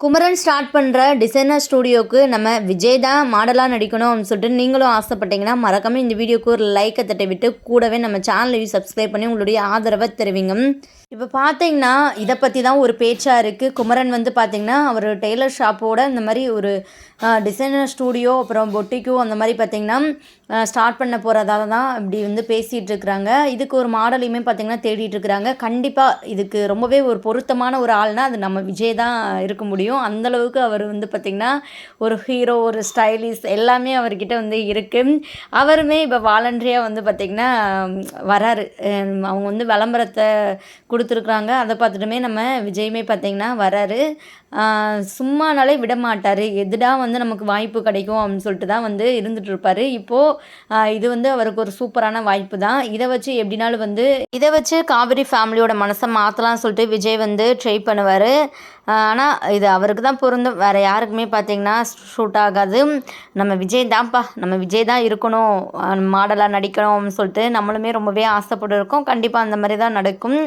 Kumaran start பண்ணுற designer ஸ்டூடியோவுக்கு நம்ம விஜய் தான் மாடலாக நடிக்கணும் அப்படின்னு சொல்லிட்டு நீங்களும் ஆசைப்பட்டீங்கன்னா மறக்காமல் இந்த வீடியோக்கு ஒரு லைக்கை தட்டி விட்டு கூடவே நம்ம சேனலையும் சப்ஸ்கிரைப் பண்ணி உங்களுடைய ஆதரவை தெரிவிங்க. இப்போ பார்த்தீங்கன்னா இதை பற்றி தான் ஒரு பேச்சாக இருக்குது குமரன் வந்து பார்த்தீங்கன்னா அவர் டெய்லர் ஷாப்போட இந்த மாதிரி ஒரு டிசைனர் ஸ்டூடியோ அப்புறம் பொட்டிக்கோ அந்த மாதிரி பார்த்தீங்கன்னா ஸ்டார்ட் பண்ண போகிறதால தான் இப்படி வந்து பேசிகிட்டு இருக்கிறாங்க. இதுக்கு ஒரு மாடலையுமே பார்த்தீங்கன்னா தேடிட்டு இருக்கிறாங்க. கண்டிப்பாக இதுக்கு ரொம்பவே ஒரு பொருத்தமான ஒரு ஆள்னா அது நம்ம விஜய் தான் இருக்க முடியும். அந்தளவுக்கு அவர் வந்து பார்த்திங்கன்னா ஒரு ஹீரோ ஒரு ஸ்டைலிஷ் எல்லாமே அவர்கிட்ட வந்து இருக்குது அவருமே இப்போ வாலண்டரியாக வந்து பார்த்திங்கன்னா வராரு. அவங்க வந்து விளம்பரத்தை கொடுத்துருக்குறாங்க. அதை பார்த்துட்டுமே நம்ம விஜயுமே பார்த்திங்கன்னா வராரு. சும்மானாலே விட மாட்டார் எதுடா வந்து நமக்கு வாய்ப்பு கிடைக்கும் அப்படின்னு சொல்லிட்டு தான் வந்து இருந்துட்டு இருப்பாரு இப்போது இது வந்து அவருக்கு ஒரு சூப்பரான வாய்ப்பு தான். இதை வச்சு எப்படினாலும் வந்து இதை வச்சு காவிரி ஃபேமிலியோட மனசை மாற்றலாம்னு சொல்லிட்டு விஜய் வந்து ட்ரை பண்ணுவார். ஆனால் இது அவருக்கு தான் பொருந்தும். வேறு யாருக்குமே பார்த்தீங்கன்னா ஷூட் ஆகாது. நம்ம விஜய் தான்ப்பா. நம்ம விஜய் தான் இருக்கணும். மாடலாக நடிக்கணும்னு சொல்லிட்டு நம்மளுமே ரொம்பவே ஆசைப்பட்டு இருக்கோம் கண்டிப்பாக அந்த மாதிரி தான் நடக்கும்.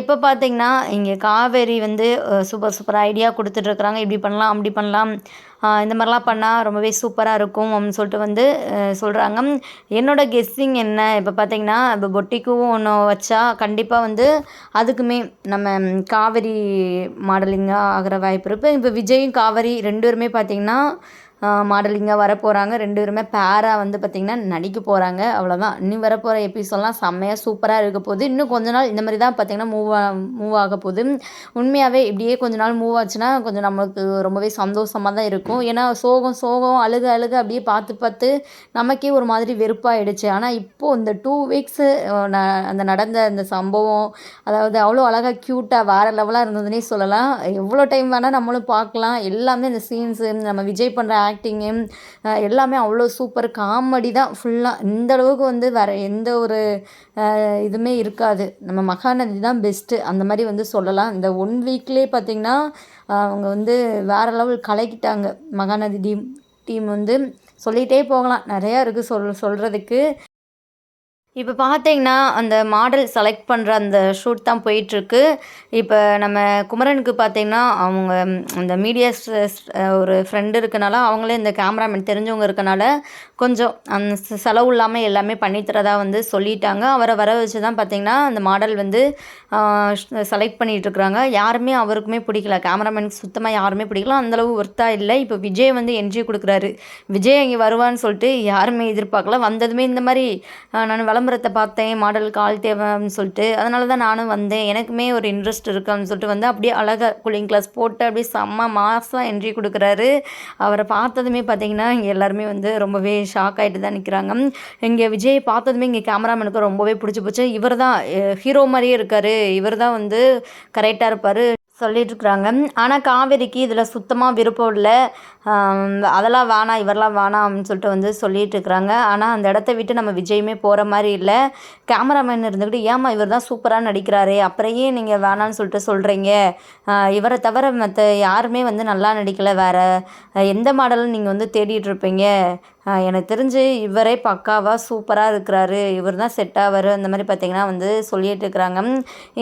இப்போ பார்த்திங்கன்னா இங்கே காவேரி வந்து சூப்பர் சூப்பர் ஐடியா கொடுத்துட்ருக்குறாங்க இப்படி பண்ணலாம் அப்படி பண்ணலாம். இந்த மாதிரிலாம் பண்ணால் ரொம்பவே சூப்பராக இருக்கும் அப்படின்னு சொல்லிட்டு வந்து சொல்கிறாங்க என்னோட கெஸ்ஸிங் என்ன? இப்போ பார்த்திங்கன்னா இப்போ பொட்டிக்கும் ஒன்று வச்சா கண்டிப்பாக வந்து அதுக்குமே நம்ம காவேரி மாடலிங்காக ஆகிற வாய்ப்பு இருக்குது இப்போ விஜயும் காவேரி ரெண்டு பேருமே பார்த்திங்கன்னா மாடலிங்காக வர போகிறாங்க ரெண்டு பேருமே பேராக வந்து பார்த்திங்கன்னா நடிக்க போகிறாங்க அவ்வளோதான் இன்னும் வரப்போகிற எபிசோட்லாம் செம்மையாக சூப்பராக இருக்க போகுது. இன்னும் கொஞ்ச நாள் இந்த மாதிரி தான் பார்த்திங்கன்னா மூவ் மூவ் ஆக போகுது. உண்மையாகவே இப்படியே கொஞ்ச நாள் மூவ் ஆச்சுன்னா கொஞ்சம் நம்மளுக்கு ரொம்பவே சந்தோஷமாக தான் இருக்கும். ஏன்னா சோகம் சோகம் அழுக அழுக அப்படியே பார்த்து பார்த்து நமக்கே ஒரு மாதிரி வெறுப்பாகிடுச்சு ஆனால் இப்போது இந்த டூ வீக்ஸு அந்த நடந்த அந்த சம்பவம் அதாவது அவ்வளோ அழகாக க்யூட்டாக வேறு லெவலாக இருந்ததுன்னே சொல்லலாம். எவ்வளோ டைம் வேணால் நம்மளும் பார்க்கலாம். எல்லாமே இந்த சீன்ஸு நம்ம விஜய் பண்ணுற ஆக்டிங்கு எல்லாமே அவ்வளோ சூப்பர் காமெடி தான் ஃபுல்லாக இந்த அளவுக்கு வந்து வேறு எந்த ஒரு இதுவுமே இருக்காது. நம்ம மகாநதி தான் பெஸ்ட்டு அந்த மாதிரி வந்து சொல்லலாம். இந்த ஒன் வீக்லேயே பார்த்திங்கன்னா அவங்க வந்து வேறு லெவல் கலக்கிட்டாங்க. மகாநதி டீம் டீம் வந்து சொல்லிகிட்டே போகலாம். நிறையா இருக்குது சொல் சொல்கிறதுக்கு இப்போ பார்த்தீங்கன்னா அந்த மாடல் செலக்ட் பண்ணுற அந்த ஷூட் தான் போயிட்டுருக்கு. இப்போ நம்ம குமரனுக்கு பார்த்தீங்கன்னா அவங்க அந்த மீடியாஸ் ஒரு ஃப்ரெண்டு இருக்கனால அவங்களே இந்த கேமராமேன் தெரிஞ்சவங்க இருக்கனால கொஞ்சம் அந்த செலவு இல்லாமல் எல்லாமே பண்ணித்தரதா வந்து சொல்லிட்டாங்க. அவரை வர வச்சு தான் பார்த்தீங்கன்னா அந்த மாடல் வந்து செலக்ட் பண்ணிகிட்ருக்குறாங்க யாருமே அவருக்குமே பிடிக்கல. கேமராமேனுக்கு சுத்தமாக யாருமே பிடிக்கல. அந்தளவு ஒர்த்தாக இல்லை. இப்போ விஜய் வந்து என்ட்ரி கொடுக்குறாரு. விஜய் இங்கே வருவான்னு சொல்லிட்டு யாருமே எதிர்பார்க்கல. வந்ததுமே இந்த மாதிரி நான் விளம்பரம் விளம்பரத்தை பார்த்தேன் மாடலுக்கு ஆள் தேவைன்னு சொல்லிட்டு. அதனால தான் நானும் வந்தேன். எனக்குமே ஒரு இன்ட்ரெஸ்ட் இருக்குன்னு சொல்லிட்டு வந்து அப்படியே அழகாக கூலிங் கிளாஸ் போட்டு அப்படியே செம்ம மாதம் என்ட்ரி கொடுக்குறாரு. அவரை பார்த்ததுமே பார்த்தீங்கன்னா இங்கே எல்லாருமே வந்து ரொம்பவே ஷாக் ஆகிட்டு தான் நிற்கிறாங்க இங்கே விஜய் பார்த்ததுமே இங்கே கேமராமேனுக்கு ரொம்பவே பிடிச்சி போச்சு. இவர் தான் ஹீரோ மாதிரியே இருக்கார். இவர் தான் வந்து கரெக்டாக இருப்பார். சொல்லிட்டு இருக்கிறாங்க ஆனால் காவேரிக்கு இதில் சுத்தமாக விருப்பம் இல்லை. அதெல்லாம் வேணாம் இவரெல்லாம் வேணாம் அப்படின்னு சொல்லிட்டு வந்து சொல்லிட்டு இருக்கிறாங்க ஆனால் அந்த இடத்த விட்டு நம்ம விஜயுமே போகிற மாதிரி இல்லை. கேமராமேன் இருந்துக்கிட்டு ஏமா இவர் தான் சூப்பராக நடிக்கிறாரு. அப்புறம் நீங்கள் வேணான்னு சொல்லிட்டு சொல்கிறீங்க இவரை தவிர மற்ற யாருமே வந்து நல்லா நடிக்கலை வேறு. எந்த மாடலும் நீங்கள் வந்து தேடிட்டு இருப்பீங்க? எனக்கு தெரிஞ்சு இவரே பக்காவாக சூப்பராக இருக்கிறாரு. இவர் தான் செட் ஆவார். அந்த மாதிரி பார்த்தீங்கன்னா வந்து சொல்லிட்டு இருக்கிறாங்க.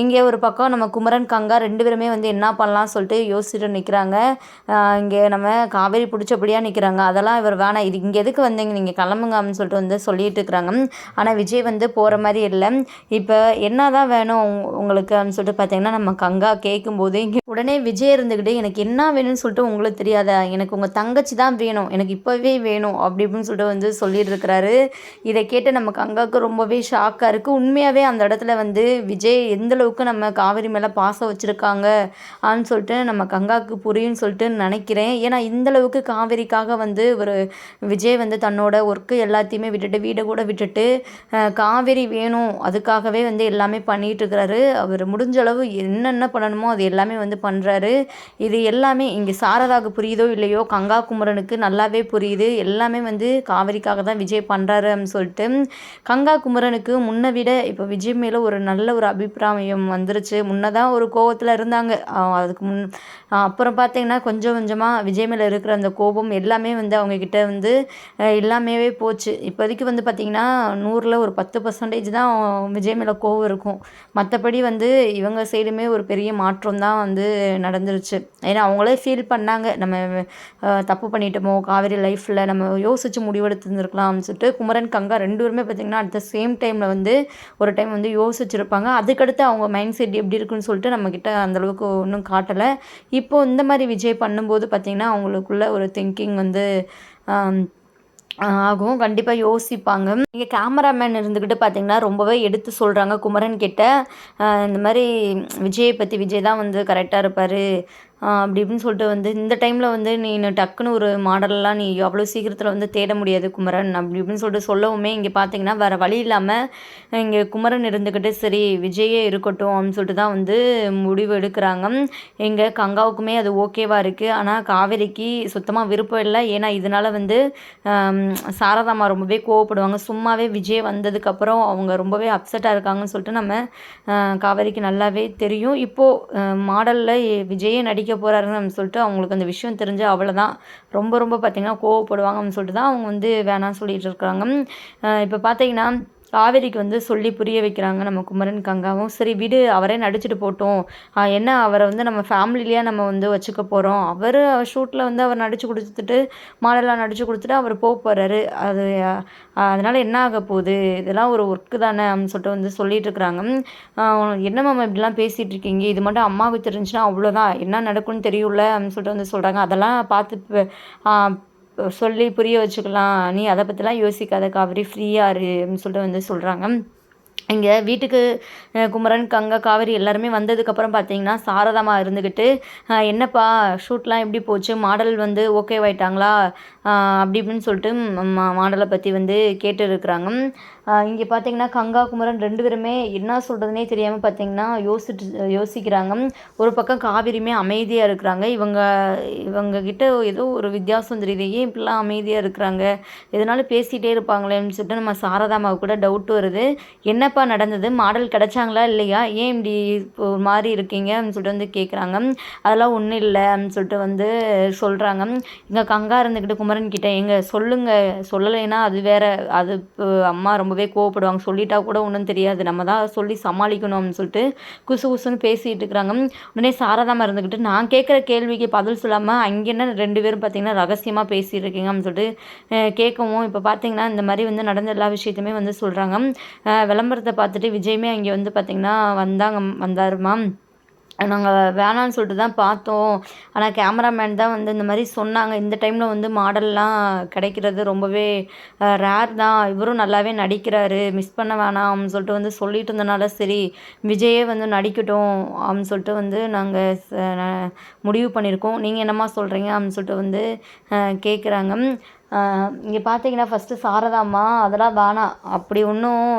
இங்கே ஒரு பக்கம் நம்ம குமரன் கங்கா ரெண்டு பேருமே வந்து என்ன பண்ணலாம் சொல்லிட்டு யோசிச்சுட்டு நிற்கிறாங்க இங்கே நம்ம காவேரி பிடிச்சபடியாக நிற்கிறாங்க அதெல்லாம் இவர் வேணாம். இது இங்கே எதுக்கு வந்தீங்க? நீங்கள் கிளம்புங்க அப்படின்னு சொல்லிட்டு வந்து சொல்லிட்டு இருக்கிறாங்க. ஆனால் விஜய் வந்து போகிற மாதிரி இல்லை. இப்போ என்ன தான் வேணும் உங்களுக்கு அப்படின்னு சொல்லிட்டு பார்த்தீங்கன்னா நம்ம கங்கா கேட்கும்போது இங்கே உடனே விஜய் இருந்துக்கிட்டே எனக்கு என்ன வேணும்னு சொல்லிட்டு உங்களுக்கு தெரியாதா? எனக்கு உங்கள் தங்கச்சி தான் வேணும். எனக்கு இப்போவே வேணும். அப்படி இப்படின்னு சொல்லிட்டு வந்து சொல்லிட்டு இருக்கிறாரு. இதை கேட்டு நம்ம கங்காவுக்கு ரொம்பவே ஷாக்காக இருக்குது உண்மையாகவே அந்த இடத்துல வந்து விஜய் எந்தளவுக்கு நம்ம காவேரி மேலே பாசம் வச்சுருக்காங்க அப்படின்னு சொல்லிட்டு நம்ம கங்காவுக்கு புரியும்னு சொல்லிட்டு நினைக்கிறேன். ஏன்னா இந்த அளவுக்கு காவேரிக்காக வந்து ஒரு விஜய் வந்து தன்னோட ஒர்க்கு எல்லாத்தையுமே விட்டுட்டு வீடை கூட விட்டுட்டு காவேரி வேணும். அதுக்காகவே வந்து எல்லாமே பண்ணிகிட்டு இருக்கிறாரு. அவர் முடிஞ்ச அளவு என்னென்ன பண்ணணுமோ அது எல்லாமே வந்து பண்ணுறாரு இது எல்லாமே இங்கே சாரதாவுக்கு புரியுதோ இல்லையோ? கங்கா குமரனுக்கு நல்லாவே புரியுது. எல்லாமே வந்து காவிரிக்காக காவேரிக்காக தான் விஜய் பண்ணுறாரு அப்படின்னு சொல்லிட்டு. கங்கா குமரனுக்கு முன்னை விட இப்போ விஜய் மேலே ஒரு நல்ல ஒரு அபிப்பிராயம் வந்துருச்சு. முன்னதான் ஒரு கோவத்தில் இருந்தாங்க. அதுக்கு முன் அப்புறம் பார்த்தீங்கன்னா கொஞ்சம் கொஞ்சமாக விஜய் மேலே இருக்கிற அந்த கோபம் எல்லாமே வந்து அவங்கக்கிட்ட வந்து எல்லாமே போச்சு. இப்போதைக்கு வந்து பார்த்திங்கன்னா நூறில் ஒரு பத்து பர்சன்டேஜ் தான் விஜய் மேலே கோவம் இருக்கும். மற்றபடி வந்து இவங்க சைடுமே ஒரு பெரிய மாற்றம் தான் வந்து நடந்துருச்சு. ஏன்னா அவங்களே ஃபீல் பண்ணாங்க. நம்ம தப்பு பண்ணிட்டோமோ காவேரி லைஃப்பில் நம்ம யோசித்து முடிவெடுத்துருந்துருக்கலாம்னு சொல்லிட்டு குமரன் கங்கா ரெண்டு பேருமே பார்த்திங்கன்னா அட் த சேம் டைமில் வந்து ஒரு டைம் வந்து யோசிச்சிருப்பாங்க. அதுக்கடுத்து அவங்க மைண்ட் செட் எப்படி இருக்குன்னு சொல்லிட்டு நம்மக்கிட்ட அந்தளவுக்கு ஒன்றும் காட்டலை. இப்போது இந்த மாதிரி விஜய் பண்ணும்போது பார்த்திங்கன்னா அவங்களுக்குள்ள ஒரு திங்கிங் வந்து ஆகும். கண்டிப்பாக யோசிப்பாங்க. இங்கே கேமராமேன் இருந்துக்கிட்டு பார்த்தீங்கன்னா ரொம்பவே எடுத்து சொல்கிறாங்க குமரன் கிட்ட. இந்த மாதிரி விஜயை பற்றி விஜய் தான் வந்து கரெக்டாக இருப்பார். அப்படி இப்படின்னு சொல்லிட்டு வந்து இந்த டைமில் வந்து நீ டக்குன்னு ஒரு மாடலெலாம் நீ அவ்வளோ சீக்கிரத்தில் வந்து தேட முடியாது குமரன். அப்படி இப்படின்னு சொல்லிட்டு சொல்லவுமே இங்கே பார்த்தீங்கன்னா வேறு வழி இல்லாமல் இங்கே குமரன் இருந்துக்கிட்டு சரி விஜயே இருக்கட்டும் அப்படின்னு சொல்லிட்டு தான் வந்து முடிவு எடுக்கிறாங்க. எங்கள் கங்காவுக்குமே அது ஓகேவாக இருக்குது ஆனால் காவேரிக்கு சுத்தமாக விருப்பம் இல்லை. ஏன்னா இதனால் வந்து சாரதாமா ரொம்பவே கோவப்படுவாங்க. சும்மாவே விஜய் வந்ததுக்கப்புறம் அவங்க ரொம்பவே அப்செட்டாக இருக்காங்கன்னு சொல்லிட்டு நம்ம காவேரிக்கு நல்லாவே தெரியும். இப்போது மாடலில் விஜயே பிடிக்க போகிறாருன்னு சொல்லிட்டு அவங்களுக்கு அந்த விஷயம் தெரிஞ்சு அவ்வளோதான் ரொம்ப ரொம்ப பார்த்திங்கன்னா கோவப்படுவாங்கன்னு சொல்லிட்டு தான் அவங்க வந்து வேணாம்னு சொல்லிகிட்டு இருக்காங்க. இப்போ பார்த்தீங்கன்னா காவேரிக்கு வந்து சொல்லி புரிய வைக்கிறாங்க நம்ம குமரன் கங்காவும். சரி விடு அவரே நடிச்சுட்டு போட்டோம். என்ன அவரை வந்து நம்ம ஃபேமிலிலேயே நம்ம வந்து வச்சுக்க போகிறோம் அவர் ஷூட்டில் வந்து அவர் நடித்து கொடுத்துட்டு மாடலாக நடித்து கொடுத்துட்டு அவர் போக போகிறாரு அது அதனால் என்ன ஆக போகுது? இதெல்லாம் ஒரு ஒர்க்கு தானே அப்படின்னு சொல்லிட்டு வந்து சொல்லிட்டு இருக்கிறாங்க. என்ன மாமா இப்படிலாம் பேசிகிட்டு இருக்கீங்க? இது மட்டும் அம்மாவுக்கு தெரிஞ்சுன்னா அவ்வளோதான் என்ன நடக்கும்னு தெரியும்ல அப்படின்னு சொல்லிட்டு வந்து சொல்கிறாங்க அதெல்லாம் பார்த்து சொல்லி புரிய வச்சுக்கலாம். நீ அதை பற்றிலாம் யோசிக்காத காவிரி. ஃப்ரீயாக இரு அப்படின்னு சொல்லிட்டு வந்து சொல்கிறாங்க இங்கே வீட்டுக்கு குமரன் கங்கா காவேரி எல்லாருமே வந்ததுக்கப்புறம் பார்த்தீங்கன்னா சாரதமாக இருந்துக்கிட்டு என்னப்பா ஷூட்லாம் எப்படி போச்சு? மாடல் வந்து ஓகேவாயிட்டாங்களா அப்படி இப்படின்னு சொல்லிட்டு மாடலை பற்றி வந்து கேட்டு இருக்கிறாங்க இங்கே பார்த்தீங்கன்னா கங்கா குமரன் ரெண்டு பேருமே என்ன சொல்கிறதுனே தெரியாமல் பார்த்தீங்கன்னா யோசிட்டு யோசிக்கிறாங்க. ஒரு பக்கம் காவிரியுமே அமைதியாக இருக்கிறாங்க. இவங்க இவங்க கிட்ட ஏதோ ஒரு வித்தியாசம் தெரியுது. ஏன் இப்படிலாம் அமைதியாக இருக்கிறாங்க? எதனால பேசிகிட்டே இருப்பாங்களேன்னு சொல்லிட்டு நம்ம சாரதாமாவுக்கு கூட டவுட் வருது. என்னப்பா நடந்தது? மாடல் கிடைச்சாங்களா இல்லையா? ஏன் இப்படி இப்போ ஒரு மாதிரி இருக்கீங்க? அப்படின்னு சொல்லிட்டு வந்து கேட்குறாங்க அதெல்லாம் ஒன்றும் இல்லை அப்படின்னு சொல்லிட்டு வந்து சொல்கிறாங்க இங்கே கங்கா இருந்துக்கிட்டு குமரன் கிட்டே எங்கே சொல்லுங்கள் சொல்லலைன்னா அது வேற அது இப்போ அம்மா ரொம்பவே கோவப்படுவாங்க. சொல்லிட்டா கூட ஒன்றும் தெரியாது. நம்ம தான் சொல்லி சமாளிக்கணும் அப்படின்னு சொல்லிட்டு குசு குசுன்னு பேசிகிட்டு இருக்கிறாங்க. உடனே சாரதாம இருந்துக்கிட்டு நான் கேட்குற கேள்விக்கு பதில் சொல்லாமல் அங்கே என்ன ரெண்டு பேரும் பார்த்தீங்கன்னா ரகசியமாக பேசிட்டு இருக்கீங்க அப்படின்னு சொல்லிட்டு கேட்கவும் இப்போ பார்த்தீங்கன்னா இந்த மாதிரி வந்து நடந்த எல்லா விஷயத்தையுமே வந்து சொல்கிறாங்க விளம்பரத்தை பார்த்துட்டு விஜயமே அங்கே வந்து பார்த்தீங்கன்னா வந்தாங்க வந்தாருமா? நாங்கள் வேணான்னு சொல்லிட்டு தான் பார்த்தோம். ஆனால் கேமராமேன் தான் வந்து இந்த மாதிரி சொன்னாங்க. இந்த டைமில் வந்து மாடல்லாம் கிடைக்கிறது ரொம்பவே ரேர் தான். இவரும் நல்லாவே நடிக்கிறாரு. மிஸ் பண்ண வேணாம் அப்படின்னு சொல்லிட்டு வந்து சொல்லிட்டு இருந்தனால சரி விஜயே வந்து நடிக்கட்டும் அப்படின்னு சொல்லிட்டு வந்து நாங்கள் முடிவு பண்ணியிருக்கோம். நீங்கள் என்னம்மா சொல்கிறீங்க அப்படின்னு சொல்லிட்டு வந்து கேட்குறாங்க இங்கே பார்த்தீங்கன்னா ஃபஸ்ட்டு சாரதாம்மா அதெல்லாம் வேணாம். அப்படி ஒன்றும்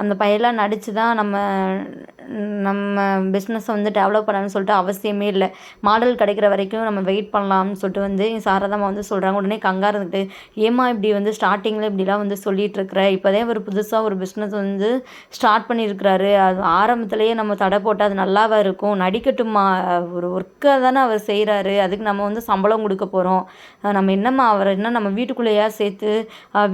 அந்த பையெல்லாம் நடித்து தான் நம்ம நம்ம பிஸ்னஸை வந்து டெவலப் பண்ணணும்னு சொல்லிட்டு அவசியமே இல்லை. மாடல் கிடைக்கிற வரைக்கும் நம்ம வெயிட் பண்ணலாம்னு சொல்லிட்டு வந்து சாரதாம்மா வந்து சொல்கிறாங்க உடனே கங்கா இருந்துட்டு ஏம்மா இப்படி வந்து ஸ்டார்டிங்கில் இப்படிலாம் வந்து சொல்லிட்டு இருக்கிற? இப்போதே ஒரு புதுசாக ஒரு பிஸ்னஸ் வந்து ஸ்டார்ட் பண்ணியிருக்கிறாரு. அது ஆரம்பத்துலேயே நம்ம தடை போட்டால் அது நல்லாவே இருக்கும்? நடிக்கட்டுமா ஒரு ஒர்க்கை தானே அவர் செய்கிறாரு அதுக்கு நம்ம வந்து சம்பளம் கொடுக்க போகிறோம் நம்ம என்னம்மா அவர் என்ன நம்ம வீட்டுக்குள்ளேயா சேர்த்து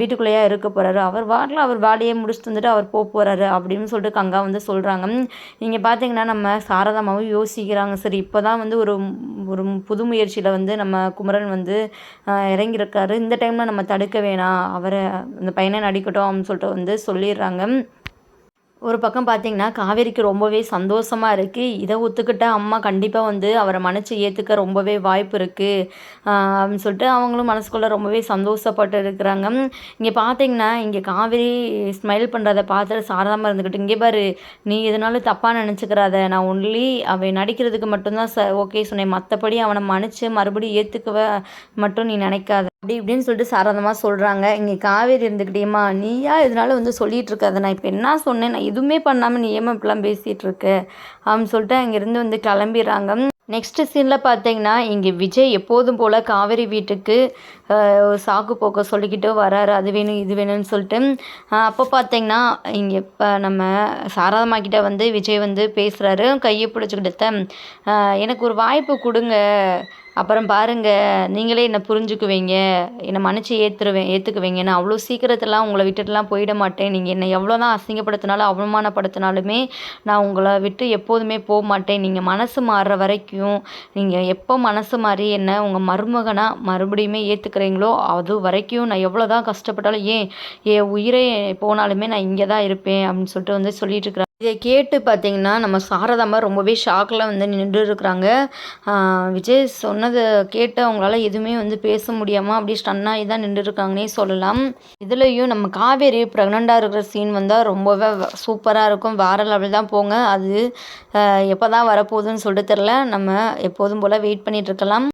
வீட்டுக்குள்ளேயா இருக்க போகிறாரு அவர் வாட்டில் அவர் வேலையை முடிச்சுட்டு வந்துட்டு அவர் போக போகிறாரு அப்படின்னு சொல்லிட்டு கங்கா வந்து சொல்கிறாங்க இங்கே பார்த்தீங்கன்னா நம்ம சாரதாமாவும் யோசிக்கிறாங்க. சரி இப்போ தான் வந்து ஒரு ஒரு புது முயற்சியில் வந்து நம்ம குமரன் வந்து இறங்கியிருக்காரு. இந்த டைமில் நம்ம தடுக்க வேணாம். அவரை அந்த பையனை நடிக்கட்டும் அப்படின்னு சொல்லிட்டு வந்து சொல்லிடுறாங்க. ஒரு பக்கம் பார்த்தீங்கன்னா காவேரிக்கு ரொம்பவே சந்தோஷமாக இருக்குது இதை ஒத்துக்கிட்ட அம்மா கண்டிப்பாக வந்து அவரை மன்னிச்சு ஏற்றுக்க ரொம்பவே வாய்ப்பு இருக்குது அப்படின்னு சொல்லிட்டு அவங்களும் மனசுக்குள்ளே ரொம்பவே சந்தோஷப்பட்டு இருக்கிறாங்க. இங்கே பார்த்தீங்கன்னா இங்கே காவேரி ஸ்மைல் பண்ணுறதை பார்த்துட்டு சாரதாமல் இருந்துக்கிட்டு இங்கே பாரு நீ எதனாலும் தப்பாக நினச்சிக்கிறாத. நான் ஒன்லி அவன் நடிக்கிறதுக்கு மட்டும்தான் ச ஓகே சொன்னேன். மற்றபடி அவனை மன்னிச்சு மறுபடியும் ஏற்றுக்கவ மட்டும் நீ நினைக்காத. அப்படி இப்படின்னு சொல்லிட்டு சாரதமாக சொல்கிறாங்க இங்கே காவேரி இருந்துக்கிட்டேம்மா. நீயா இதனால வந்து சொல்லிகிட்டு இருக்காத நான் இப்போ என்ன சொன்னேன்? நான் எதுவுமே பண்ணாமல் நீ ஏமா இப்படிலாம் பேசிகிட்டு இருக்க அப்படின்னு சொல்லிட்டு அங்கேருந்து வந்து கிளம்பிடுறாங்க. நெக்ஸ்ட்டு சீனில் பார்த்தீங்கன்னா இங்கே விஜய் எப்போதும் போல் காவேரி வீட்டுக்கு சாக்கு போக்க சொல்லிக்கிட்டு வராரு. அது வேணும் இது வேணும்னு சொல்லிட்டு. அப்போ பார்த்தீங்கன்னா இங்கே இப்போ நம்ம சாரதாம்மா கிட்டே வந்து விஜய் வந்து பேசுகிறாரு கையை பிடிச்சிக்கிட்டு எனக்கு ஒரு வாய்ப்பு கொடுங்க. அப்புறம் பாருங்கள் நீங்களே என்னை புரிஞ்சுக்குவீங்க என்னை மன்னிச்சு ஏற்றுருவேன் ஏற்றுக்குவீங்க நான் அவ்வளோ சீக்கிரத்தெல்லாம் உங்களை விட்டுட்டுலாம் போயிட மாட்டேன். நீங்கள் என்னை எவ்வளோ தான் அசிங்கப்படுத்தினாலும் அவமானப்படுத்தினாலுமே நான் உங்களை விட்டு எப்போதுமே போக மாட்டேன். நீங்கள் மனசு மாறுற வரைக்கும் நீங்கள் எப்போ மனசு மாறி என்ன உங்கள் மருமகனாக மறுபடியுமே ஏற்றுக்கிறீங்களோ அது வரைக்கும் நான் எவ்வளோ தான் கஷ்டப்பட்டாலும் ஏன் என் உயிரே போனாலுமே நான் இங்கே தான் இருப்பேன் அப்படின்னு சொல்லிட்டு வந்து சொல்லிட்டு இருக்கிறேன் இதை கேட்டு பார்த்தீங்கன்னா நம்ம சாரதாம்மா ரொம்பவே ஷாக்கில் வந்து நின்று இருக்கிறாங்க. விஜய் சொன்னதை கேட்டு அவங்களால எதுவுமே வந்து பேச முடியாமல் அப்படியே ஸ்டன்னாகி தான் நின்று இருக்காங்கன்னே சொல்லலாம். இதுலேயும் நம்ம காவேரி ப்ரெக்னெண்ட்டாக இருக்கிற சீன் வந்தால் ரொம்பவே சூப்பராக இருக்கும். வேறு லெவல் தான் போங்க. அது எப்போ தான் வரப்போகுதுன்னு சொல்லிட்டு தெரில நம்ம எப்போதும் போல் வெயிட் பண்ணிகிட்ருக்கலாம்